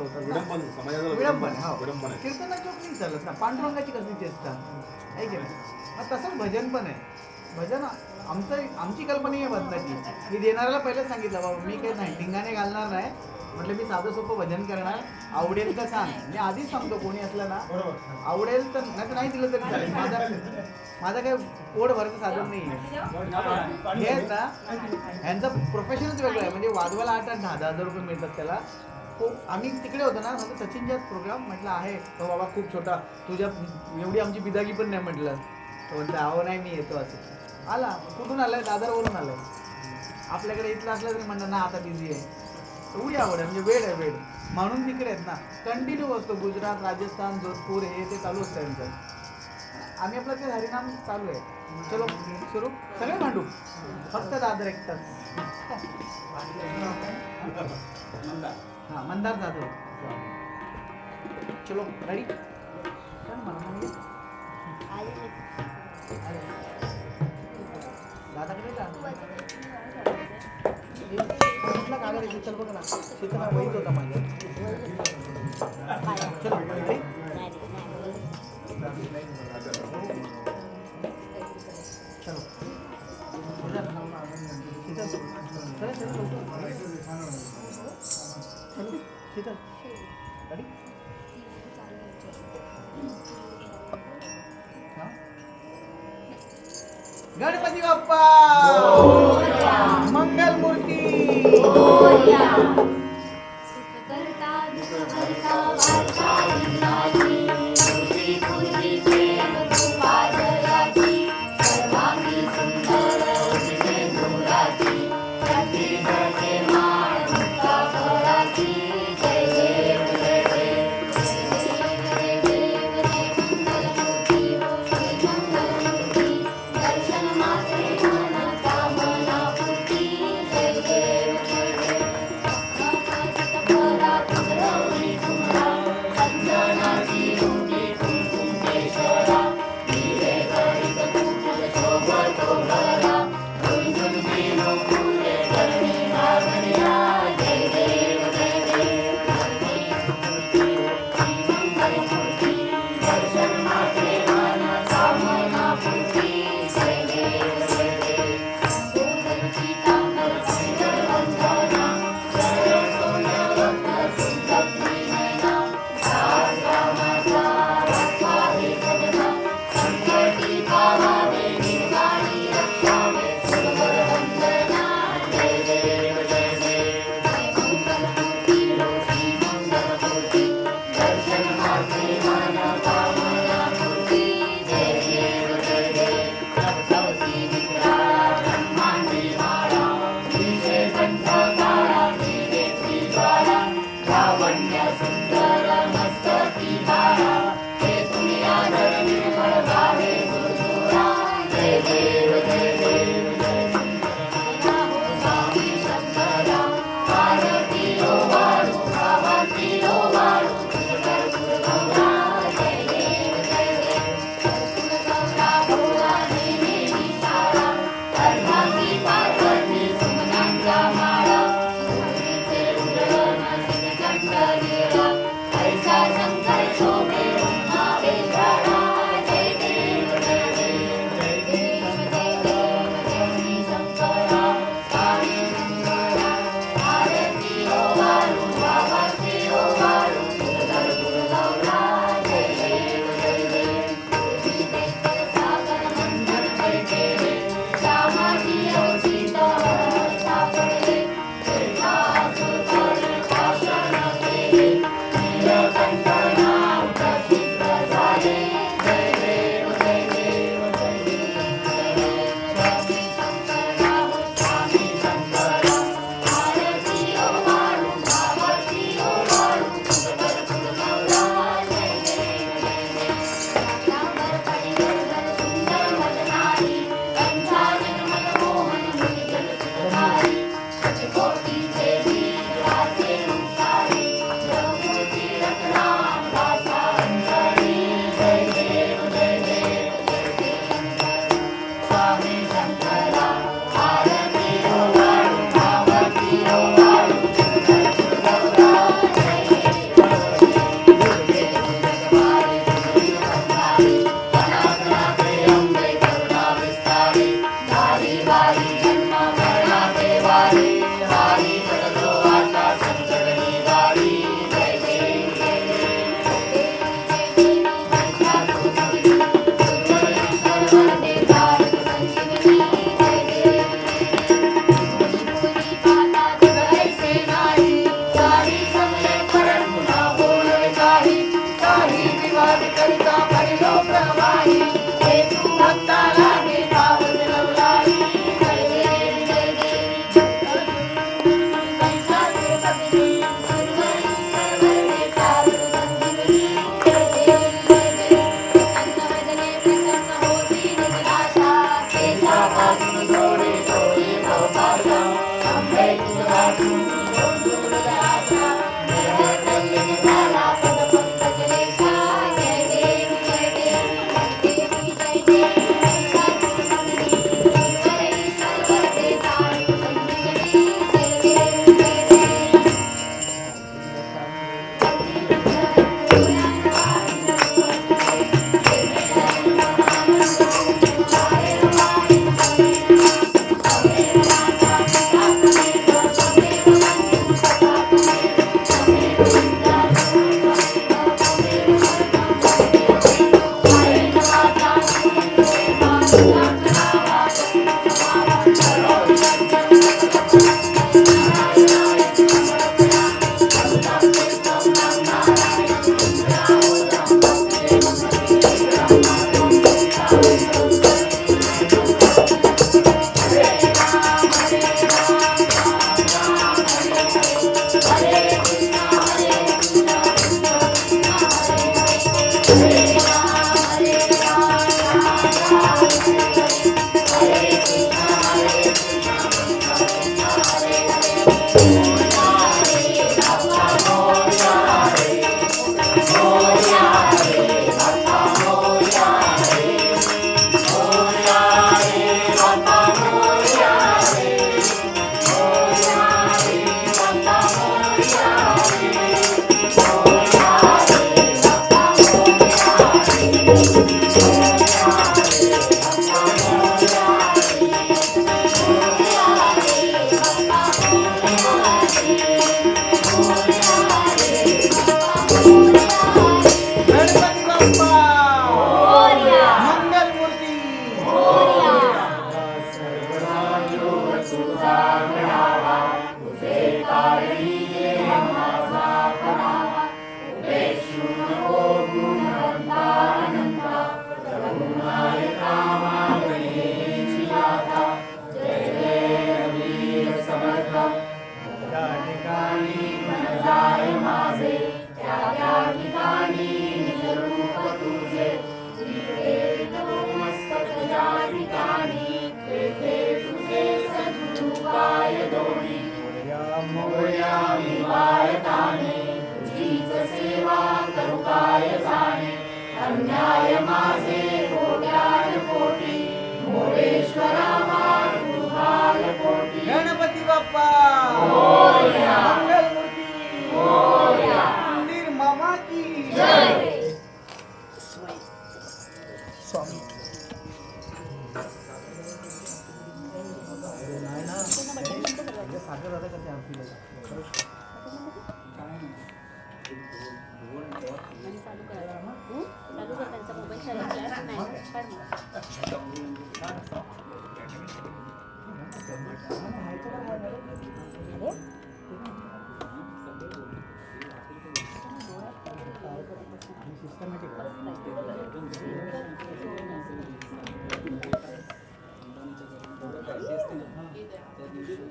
विडंबन समाजाला विडंबन हो. विडंबन आहे. कीर्तना चौक नाही चालत ना पांडुरंगाची कसली चेष्टा? आहे की नाही? मग तसंच भजन पण आहे. भजन आमचं आमची कल्पना आहे भजनाची. मी देणाऱ्याला पहिलेच सांगितलं बाबा मी काही नाही घालणार नाही. म्हटलं मी साधं सोपं भजन करणार. आवडेल तर सांग. मी आधीच सांगतो कोणी असलं ना. आवडेल तर नाही तर नाही दिलं तरी चालेल. माझा माझं काही पोट भरायचं साधन नाही आहे. हे ना यांचं प्रोफेशनच वेगळं आहे. म्हणजे वाजवायला आठ आठ दहा दहा हजार रुपये मिळतात त्याला. तो आम्ही तिकडे होतो ना म्हणजे सचिनच्या प्रोग्राम म्हटलं आहे. तो बाबा खूप छोटा. तुझ्या एवढी आमची बिदागी पण नाही म्हटलं. तो म्हणतो अहो नाही मी येतो असं. आला. कुठून आलाय? दादरवरून आलाय. आपल्याकडे इथलं असलं तरी म्हणणार ना आता बिझी आहे. एवढी आवड आहे म्हणजे वेळ आहे वेळ. म्हणून तिकडे आहेत ना. कंटिन्यू असतो गुजरात राजस्थान जोधपूर हे ते चालू असतं त्यांचं आम्ही आपलं ते हरिनाम चालू आहे. चलो सुरू सगळे मांडू फक्त दादर एकटाच. हा मंदार जाधव. चलो रेडी दादाकडे जा. कुठला कागद आहे? चल बघ ना. ना वहीच होता माझ्या. चलो रेडी तिथं. रेडी हा? गणपती बाप्पा! मंगल मूर्ती भक्तवाई Hosanna.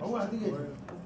Oh, I think it's...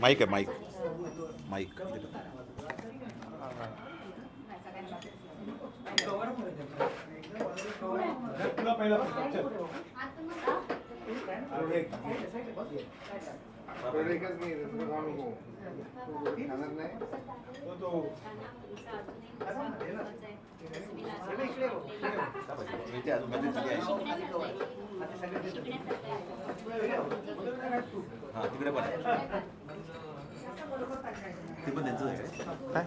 mike है माइक माइक इकडे चल. एक, एक, एक, एक, बस, तिकडे पण आहे ते पण त्यांचं आहे. काय?